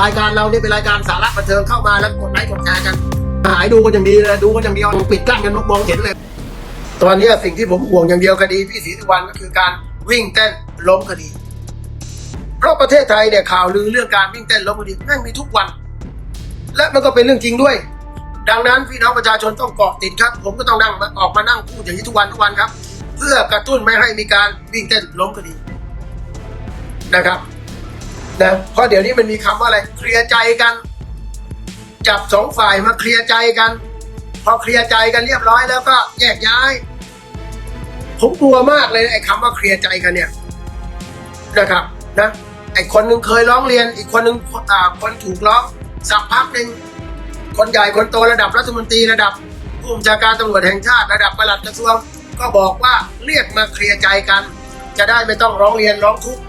รายการเราเนี่ยเป็นรายการสาระบันเทิงเข้ามาแล้วกดไลค์กดแชร์กันหายดูกันอย่างดีเลยดูกันอย่างเดียวปิดกั้นกันมองเห็นเลย ตอนนี้สิ่งที่ผมห่วงอย่างเดียวคดีพี่ศรีสุวรรณก็คือการวิ่งเต้นล้มคดี เพราะประเทศไทยเนี่ยข่าวลือเรื่องการวิ่งเต้นล้มคดีแม่งมีทุกวัน และมันก็เป็นเรื่องจริงด้วย ดังนั้นพี่น้องประชาชนต้องเกาะติดครับ ผมก็ต้องนั่งออกมานั่งพูดอย่างนี้ทุกวันทุกวันครับ เพื่อกระตุ้นไม่ให้มีการวิ่งเต้นล้มคดีนะครับ นะเพราะเดี๋ยวนี้มันมีคำว่าอะไรเคลียร์ใจกัน จับสองฝ่ายมาเคลียร์ใจกัน พอเคลียร์ใจกันเรียบร้อยแล้วก็แยกย้าย ผมกลัวมากเลยไอ้คำว่าเคลียร์ใจกันเนี่ยนะครับนะไอ้คนหนึ่งเคยร้องเรียน อีกคนหนึ่งอ่าคนถูกร้องสักพักหนึ่งคนใหญ่คนโตระดับรัฐมนตรีระดับผู้บัญชาการตำรวจแห่งชาติระดับประหลัดกระทรวง ก็บอกว่าเรียกมาเคลียร์ใจกัน จะได้ไม่ต้องร้องเรียนร้องทุกข์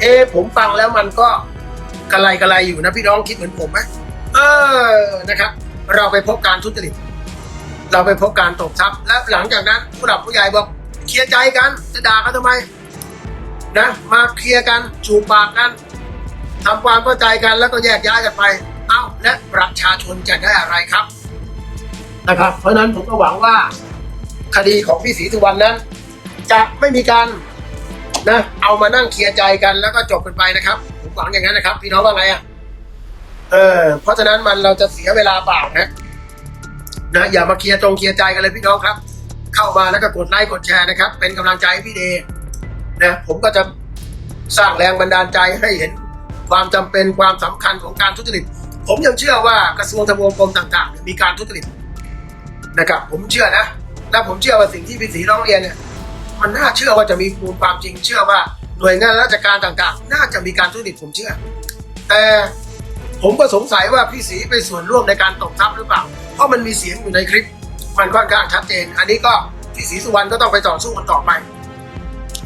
เอะผมฟังแล้วมันก็กระไรกระไรอยู่นะพี่น้องคิดเหมือนผมไหมเออนะครับ เราไปพบการทุจริต เราไปพบการตกทรัพย์และหลังจากนั้นผู้หลักผู้ใหญ่บอกเคลียร์ใจกันจะด่ากันทำไมนะมาเคลียร์กันจูบปากกันทำความเข้าใจกันแล้วก็แยกย้ายกันไป เอ้าและประชาชนจะได้อะไรครับนะครับ เพราะนั้นผมก็หวังว่าคดีของพี่ศรีสุวรรณนั้น จะไม่มีการ นะเอามานั่งเคลียร์ใจกันแล้วก็จบกันไปนะครับผมหวังอย่างนั้นนะครับ พี่น้องว่าไงอะเออเพราะฉะนั้นมันเราจะเสียเวลาเปล่านะนะอย่ามาเคลียร์ตรงเคลียร์ใจกันเลยพี่น้องครับ เข้ามาแล้วก็กดไลค์กดแชร์นะครับ เป็นกำลังใจให้พี่เดย์นะผมก็จะสร้างแรงบันดาลใจให้เห็นความจำเป็นความสำคัญของการทุจริต ผมยังเชื่อว่ากระทรวงทบวงกรมต่าง ๆ มีการทุจริตนะครับ ผมเชื่อนะและผมเชื่อว่าสิ่งที่พี่ศรีร้องเรียนเนี่ย มันน่าเชื่อว่าจะมีมูลความจริงเชื่อว่าหน่วยงานราชการต่างๆ น่าจะมีการทุจริตผมเชื่อ แต่ผมก็สงสัยว่าพี่ศรีไปส่วนร่วมในการตกทรัพย์หรือเปล่า เพราะมันมีเสียงอยู่ในคลิป มันค่อนข้างชัดเจน อันนี้ก็พี่ศรีสุวรรณก็ต้องไปต่อสู้กันต่อไป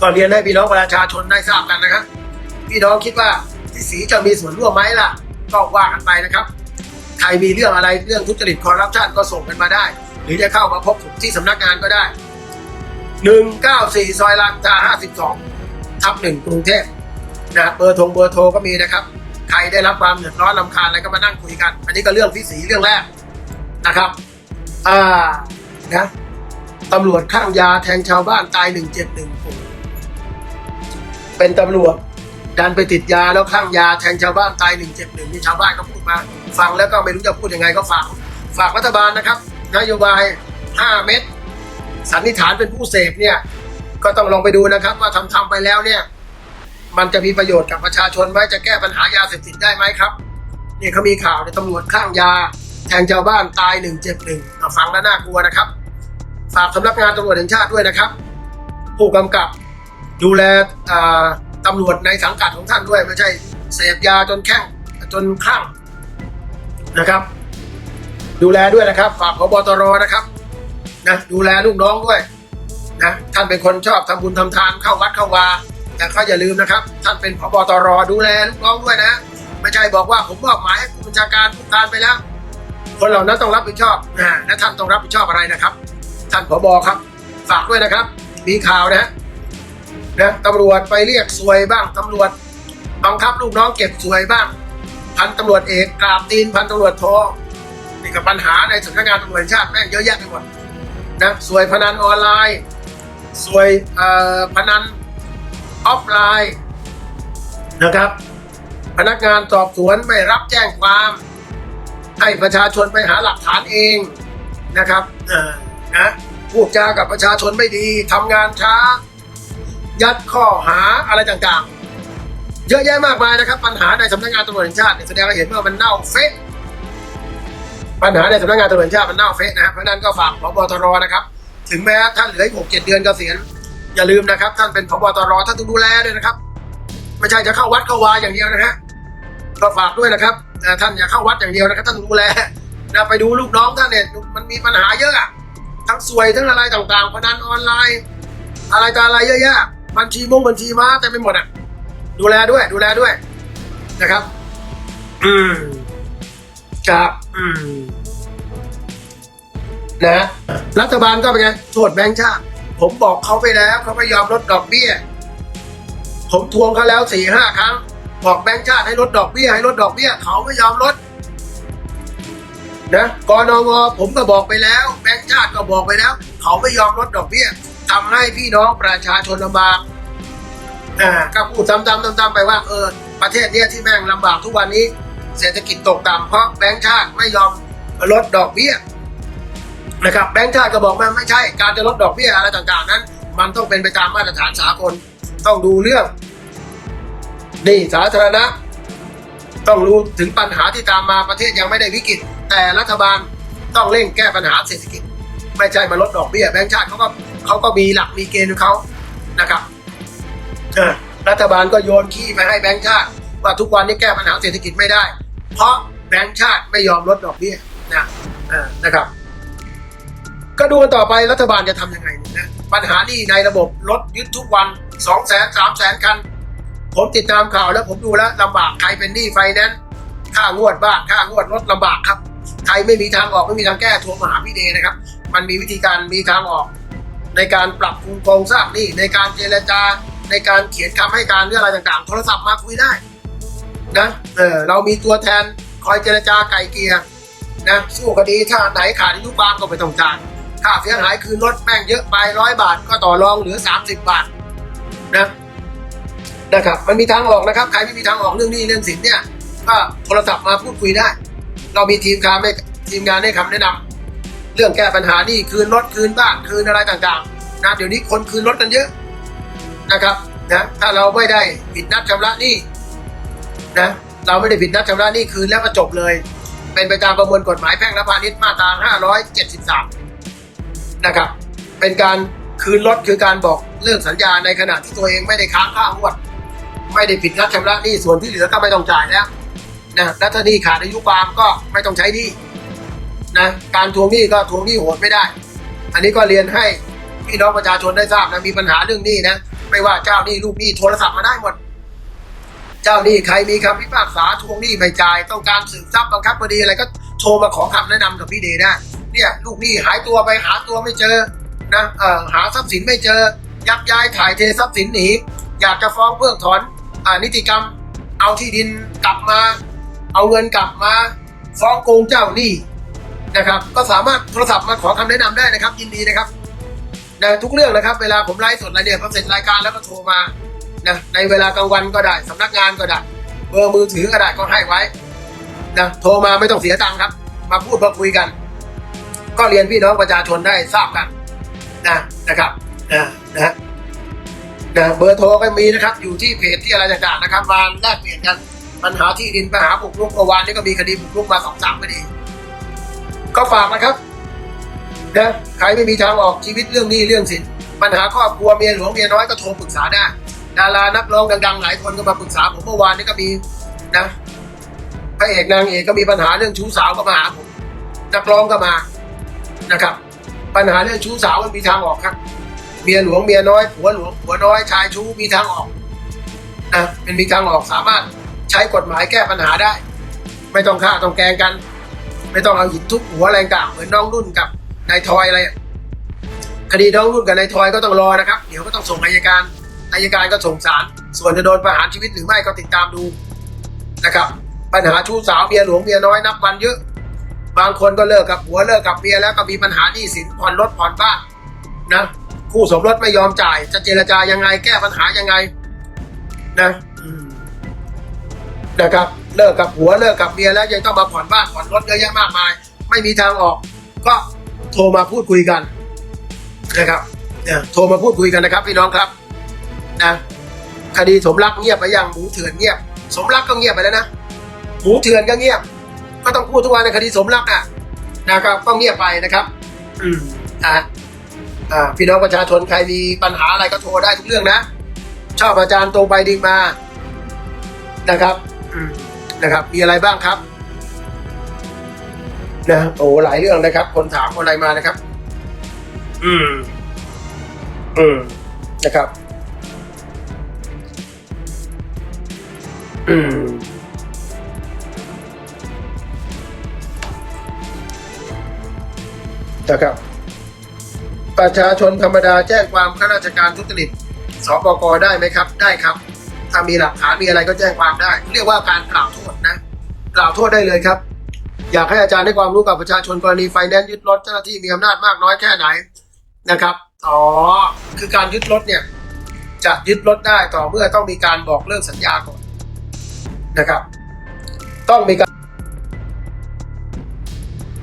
ก็เรียนให้พี่น้องประชาชนได้ทราบกันนะครับ พี่น้องคิดว่าพี่ศรีจะมีส่วนร่วมไหมล่ะ ก็ว่ากันไปนะครับ ใครมีเรื่องอะไรเรื่องทุจริตคอร์รัปชันก็ส่งกันมาได้ หรือจะเข้ามาพบผมที่สำนักงานก็ได้ 194 ซอยลานตา52ทับหนึ่งกรุงเทพนะเบอร์โทรเบอร์โทรก็มีนะครับ ใครได้รับความเดือดร้อนลำคาญอะไรก็มานั่งคุยกัน อันนี้ก็เรื่องพี่ศรีเรื่องแรกนะครับอ่านะตำรวจข้างยาแทงชาวบ้านตายหนึ่งเจ็บหนึ่งเป็นตำรวจดันไปติดยาแล้วข้างยาแทงชาวบ้านตายหนึ่งเจ็บหนึ่งนี่ชาวบ้านก็พูดมา ฟังแล้วก็ไม่รู้จะพูดยังไงก็ฝากฝากรัฐบาลนะครับ นโยบาย 5 เม็ด สันนิษฐานเป็นผู้เสพเนี่ย ก็ต้องลองไปดูนะครับ ว่าทำทำไปแล้วเนี่ย มันจะมีประโยชน์กับประชาชนไหมจะแก้ปัญหายาเสพติดได้ไหมครับนี่เขามีข่าวในตำรวจข้างยา แทงชาวบ้านตายหนึ่งเจ็บหนึ่งฟังแล้วน่ากลัวนะครับฝากสำนักงานตำรวจแห่งชาติด้วยนะครับ ผู้กำกับดูแลตำรวจในสังกัดของท่านด้วยไม่ใช่เสพยาจนแข้งจนคลั่งนะครับ ดูแลด้วยนะครับ ฝากพบตรนะครับ นะดูแลลูกน้องด้วยนะท่านเป็นคนชอบทำบุญทำทานเข้าวัดเข้าวา แต่ก็อย่าลืมนะครับ ท่านเป็นพบตรดูแลลูกน้องด้วยนะ ไม่ใช่บอกว่าผมมอบหมายให้ผู้บัญชาการผู้การไปแล้ว คนเหล่านั้นต้องรับผิดชอบนะและท่านต้องรับผิดชอบอะไรนะครับ ท่านผบครับ ฝากด้วยนะครับ มีข่าวนะนะตำรวจไปเรียกสวยบ้างตำรวจบังคับลูกน้องเก็บสวยบ้าง พันตำรวจเอกกราบตีนพันตำรวจโทนี่กับปัญหาในสำนักงานตำรวจชาติแม่งเยอะแยะไปหมด นะสวยพนันออนไลน์ สวยพนันออฟไลน์นะครับ พนักงานสอบสวนไม่รับแจ้งความ ให้ประชาชนไปหาหลักฐานเองนะครับนะพูดจากับประชาชนไม่ดีทำงานช้า ยัดข้อหาอะไรต่างๆ เยอะแยะมากมายนะครับ ปัญหาในสำนักงานตำรวจแห่งชาติแสดงให้เห็นว่ามันเน่าเฟะ ปัญหาในสำนักงานตำรวจแห่งชาติมันเน่าเฟะนะครับเพราะนั้นก็ฝากพบตรนะครับ ถึงแม้ท่านเหลืออีกหกเจ็ดเดือนเกษียณอย่าลืมนะครับ ท่านเป็นพบตรท่านต้องดูแลด้วยนะครับ ไม่ใช่จะเข้าวัดเข้าวาอย่างเดียวนะฮะก็ฝากด้วยนะครับท่านอย่าเข้าวัดอย่างเดียวนะครับ ท่านดูแลนะไปดูลูกน้องท่านเนี่ยมันมีปัญหาเยอะอะทั้งสวยทั้งอะไรต่างๆพนันออนไลน์ อะไรต่ออะไรเยอะแยะบัญชีมงบัญชีม้าเต็มไปหมดอะ ดูแลด้วย ดูแลด้วยนะครับ อืม ครับอืมนะ รัฐบาลก็เป็นไงโทษแบงค์ชาติผมบอกเขาไปแล้วเขาไม่ยอมลดดอกเบี้ย ผมทวงเขาแล้วสี่ห้าครั้ง บอกแบงก์ชาติให้ลดดอกเบี้ยให้ลดดอกเบี้ย เขาไม่ยอมลดนะกนงผมก็บอกไปแล้ว แบงก์ชาติก็บอกไปแล้ว เขาไม่ยอมลดดอกเบี้ยทำให้พี่น้องประชาชนลำบากอ่าก็พูดซ้ำๆๆๆไปว่าเออประเทศเนี้ยที่แม่งลำบากทุกวันนี้ เศรษฐกิจตกต่ำเพราะแบงก์ชาติไม่ยอมลดดอกเบี้ยนะครับแบงก์ชาติก็บอกว่าไม่ใช่การจะลดดอกเบี้ยอะไรต่างๆ นั้น มันต้องเป็นไปตามมาตรฐานสากลต้องดูเรื่องนี่สาธารณะ ต้องรู้ถึงปัญหาที่ตามมาประเทศยังไม่ได้วิกฤต แต่รัฐบาลต้องเร่งแก้ปัญหาเศรษฐกิจ ไม่ใช่มาลดดอกเบี้ยแบงก์ชาติเขาก็เขาก็มีหลักมีเกณฑ์ของเขานะครับรัฐบาลก็โยนขี้ไปให้แบงก์ชาติว่าทุกวันนี้แก้ปัญหาเศรษฐกิจไม่ได้ เพราะแบงก์ชาติไม่ยอมลดดอกเบี้ยนะนะครับ ก็ดูกันต่อไปรัฐบาลจะทำยังไงนะปัญหานี่ในระบบรถยึดทุกวันสองแสนสามแสนคัน ผมติดตามข่าวแล้วผมดูแล้วลำบากใครเป็นหนี้ไฟแนนซ์ค่างวดบ้านค่างวดรถลำบากครับใครไม่มีทางออกไม่มีทางแก้โทรมาหาพี่เดนะครับ มันมีวิธีการมีทางออก ในการปรับปรุงโครงสร้างนี้ในการเจรจา ในการเขียนคำให้การเรื่องอะไรต่างๆ โทรศัพท์มาคุยได้ นะเออเรามีตัวแทนคอยเจรจาไกลเกลี่ยนะสู้คดีถ้าไหนขาดอายุความก็ไม่ต้องจ่ายค่าเสียหายคืนรถแม่งเยอะไปร้อยบาท ก็ต่อรองเหลือ 30 บาทนะนะครับมันมีทางออกนะครับ ใครไม่มีทางออกเรื่องนี้เรื่องสินเนี่ยก็โทรศัพท์มาพูดคุยได้ เรามีทีมงานให้ทีมงานให้คำแนะนำเรื่องแก้ปัญหานี่คืนรถคืนบ้านคืนอะไรต่างๆนะเดี๋ยวนี้คนคืนรถกันเยอะนะครับนะถ้าเราไม่ได้ผิดนัดชำระนี้ นะเราไม่ได้ผิดนัดชำระหนี้คืนแล้วก็จบเลย เป็นไปตามประมวลกฎหมายแพ่งและพาณิชย์มาตรา 573 นะครับ เป็นการคืนรถคือการบอกเรื่องสัญญาในขณะที่ตัวเองไม่ได้ค้างค่างวด ไม่ได้ผิดนัดชำระหนี้ส่วนที่เหลือก็ไม่ต้องจ่ายแล้วนะและถ้าหนี้ขาดอายุความก็ไม่ต้องใช้หนี้นะการทวงหนี้ก็ทวงหนี้โหดไม่ได้ อันนี้ก็เรียนให้พี่น้องประชาชนได้ทราบนะมีปัญหาเรื่องหนี้นะไม่ว่าเจ้าหนี้ลูกหนี้โทรศัพท์มาได้หมด เจ้าหนี้ใครมีคำพิพากษาทวงหนี้ไม่จ่าย ต้องการสืบทรัพย์บังคับคดีอะไรก็โทรมาขอคำแนะนำกับพี่เดได้ เนี่ยลูกหนี้หายตัวไปหาตัวไม่เจอนะเอ่อหาทรัพย์สินไม่เจอ ยักย้ายถ่ายเททรัพย์สินหนีอยากจะฟ้องเพิกถอนอ่านิติกรรม เอาที่ดินกลับมา เอาเงินกลับมาฟ้องโกงเจ้าหนี้นะครับ ก็สามารถโทรศัพท์มาขอคำแนะนำได้นะครับยินดีนะครับนะทุกเรื่องนะครับ เวลาผมไลฟ์สดอะไรเนี่ยพอเสร็จรายการแล้วก็โทรมา นะในเวลากลางวันก็ได้สำนักงานก็ได้ เบอร์มือถือก็ได้ก็ให้ไว้นะโทรมาไม่ต้องเสียตังค์ครับ มาพูดมาคุยกัน ก็เรียนพี่น้องประชาชนได้ทราบกันนะนะครับนะนะนะเบอร์โทรก็มีนะครับ อยู่ที่เพจที่อะไรต่างๆนะครับ มาแลกเปลี่ยนกันปัญหาที่ดินปัญหาบุกรุกเมื่อวานนี้ก็มีคดีบุกรุกมาสองสามคดี ก็ฝากนะครับนะใครไม่มีทางออกชีวิตเรื่องหนี้เรื่องสินปัญหาครอบครัวเมียหลวงเมียน้อยก็โทรปรึกษาได้ ดารานักร้องดังๆ หลายคนก็มาปรึกษาผมเมื่อวานนี้ก็มีนะพระเอกนางเอกก็มีปัญหาเรื่องชู้สาวก็มาหาผมนักร้องก็มานะครับ ปัญหาเรื่องชู้สาวมันมีทางออกครับ เมียหลวงเมียน้อยผัวหลวงผัวน้อยชายชู้มีทางออกนะเป็นมีทางออกสามารถใช้กฎหมายแก้ปัญหาได้ ไม่ต้องฆ่าต้องแกงกัน ไม่ต้องเอาหินทุบหัวอะไรต่างเหมือนน้องรุ่นกับนายทอยอะไรอะคดีน้องรุ่นกับนายทอยก็ต้องรอนะครับ เดี๋ยวก็ต้องส่งอายการ อายการก็ส่งศาลส่วนจะโดนประหารชีวิตหรือไม่ก็ติดตามดูนะครับ ปัญหาชู้สาวเมียหลวงเมียน้อยนับวันเยอะ บางคนก็เลิกกับผัวเลิกกับเมียแล้วก็มีปัญหาหนี้สินผ่อนรถผ่อนบ้านนะคู่สมรสไม่ยอมจ่าย จะเจรจายังไงแก้ปัญหายังไงนะนะครับเลิกกับผัวเลิกกับเมียแล้วยังต้องมาผ่อนบ้านผ่อนรถเยอะแยะมากมาย ไม่มีทางออก ก็โทรมาพูดคุยกันนะครับเนี่ยโทรมาพูดคุยกันนะครับพี่น้องครับ นะคดีสมรักเงียบไปยังหมูเถื่อนเงียบ สมรักก็เงียบไปแล้วนะหมูเถื่อนก็เงียบ ก็ต้องพูดทุกวันในคดีสมรักอะนะครับก็เงียบไปนะครับ อืมอ่าอ่าพี่น้องประชาชนใครมีปัญหาอะไรก็โทรได้ทุกเรื่องนะ ชอบอาจารย์ตรงไปดิ่งมานะครับอืมนะครับมีอะไรบ้างครับนะโอ้หลายเรื่องนะครับ คนถามคนอะไรมานะครับ อืมอืมนะครับ นะครับ ประชาชนธรรมดาแจ้งความข้าราชการทุจริตสปกได้ไหมครับ ได้ครับ ถ้ามีหลักฐานมีอะไรก็แจ้งความได้ เรียกว่าการกล่าวโทษนะ กล่าวโทษได้เลยครับ อยากให้อาจารย์ให้ความรู้กับประชาชนกรณีไฟแนนซ์ยึดรถเจ้าหน้าที่มีอำนาจมากน้อยแค่ไหนนะครับอ๋อคือการยึดรถเนี่ย จะยึดรถได้ต่อเมื่อต้องมีการบอกเลิกสัญญาก่อน นะครับ ต้องมีการ